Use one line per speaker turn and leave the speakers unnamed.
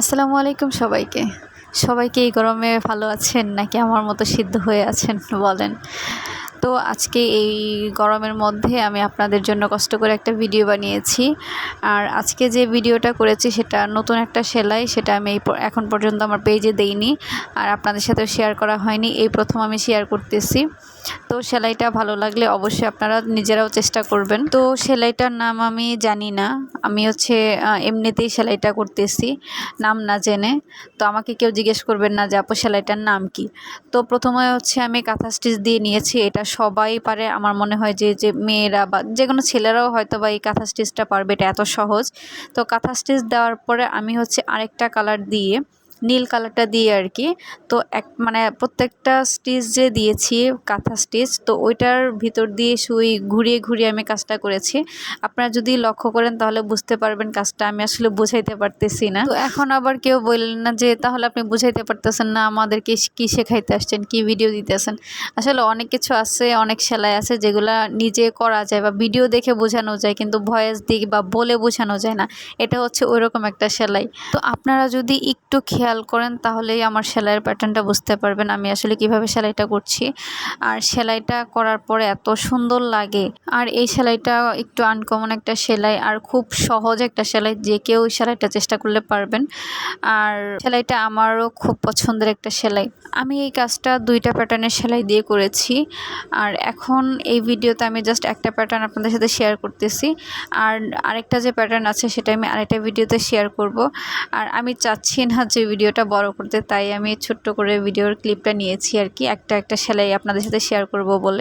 আসসালামু আলাইকুম সবাইকে। সবাইকে এই গরমে ভালো আছেন নাকি আমার মতো সিদ্ধ হয়ে আছেন বলেন। তো আজকে এই গরমের মধ্যে আমি আপনাদের জন্য কষ্ট করে একটা ভিডিও বানিয়েছি। আর আজকে যে ভিডিওটা করেছি সেটা নতুন একটা সেলাই, সেটা আমি এখন পর্যন্ত আমার পেজে দেইনি আর আপনাদের সাথে শেয়ার করা হয়নি। এই প্রথম আমি শেয়ার করতেছি। তো সেলাইটা ভালো লাগলে অবশ্যই আপনারা নিজেরাও চেষ্টা করবেন। তো সেলাইটার নাম আমি জানি না। আমি হচ্ছে এমনিতেই সেলাইটা করতেছি, নাম না জেনে। তো আমাকে কেউ জিজ্ঞেস করবেন না যে, আপু, সেলাইটার নাম কি? তো প্রথমে হচ্ছে আমি কাঁথা স্টিচ দিয়ে নিয়েছি। এটা সবাই পারে। আমার মনে হয় যে যে মেয়েরা বা যে কোনো ছেলেরাও হয়তো বা এই কাঁথা স্টিচটা পারবে, এটা এত সহজ। তো কাঁথা স্টিচ দেওয়ার পরে আমি হচ্ছে আরেকটা কালার দিয়ে নীল কালারটা দিয়ে আর কি। তো এক মানে প্রত্যেকটা স্টিচ যে দিয়েছি, কাঁথা স্টিচ তো ওইটার ভিতর দিয়ে সুই ঘুরিয়ে ঘুরিয়ে আমি কাজটা করেছি। আপনারা যদি লক্ষ্য করেন তাহলে বুঝতে পারবেন কাজটা, আমি আসলে বুঝাইতে পারতেছি না। তো এখন আবার কেউ বললেন না যে, তাহলে আপনি বুঝাইতে পারতেছেন না আমাদেরকে কি শেখাইতে আসছেন, কি ভিডিও দিতে দিতেছেন? আসলে অনেক কিছু আছে, অনেক সেলাই আছে যেগুলা নিজে করা যায় বা ভিডিও দেখে বোঝানো যায়, কিন্তু ভয়েস দিক বা বলে বোঝানো যায় না। এটা হচ্ছে ওইরকম একটা সেলাই। তো আপনারা যদি একটু খেয়াল করেন, তাহলেই আমার সেলাইয়ের প্যাটার্নটা বুঝতে পারবেন আমি আসলে কীভাবে সেলাইটা করছি। আর সেলাইটা করার পরে এত সুন্দর লাগে। আর এই সেলাইটা একটু আনকমন একটা সেলাই আর খুব সহজ একটা সেলাই, যে কেউ সেলাইটা চেষ্টা করলে পারবেন। আর সেলাইটা আমারও খুব পছন্দের একটা সেলাই। আমি এই কাজটা দুইটা প্যাটার্নের সেলাই দিয়ে করেছি। আর এখন এই ভিডিওতে আমি জাস্ট একটা প্যাটার্ন আপনাদের সাথে শেয়ার করতেছি। আর আরেকটা যে প্যাটার্ন আছে সেটা আমি আরেকটা ভিডিওতে শেয়ার করব। আর আমি চাচ্ছি না যে ভিডিওটা বড় করতে, তাই আমি ছোট্ট করে ভিডিওর ক্লিপটা নিয়েছি আর কি। একটা একটা সেলাই আপনাদের সাথে শেয়ার করব বলে।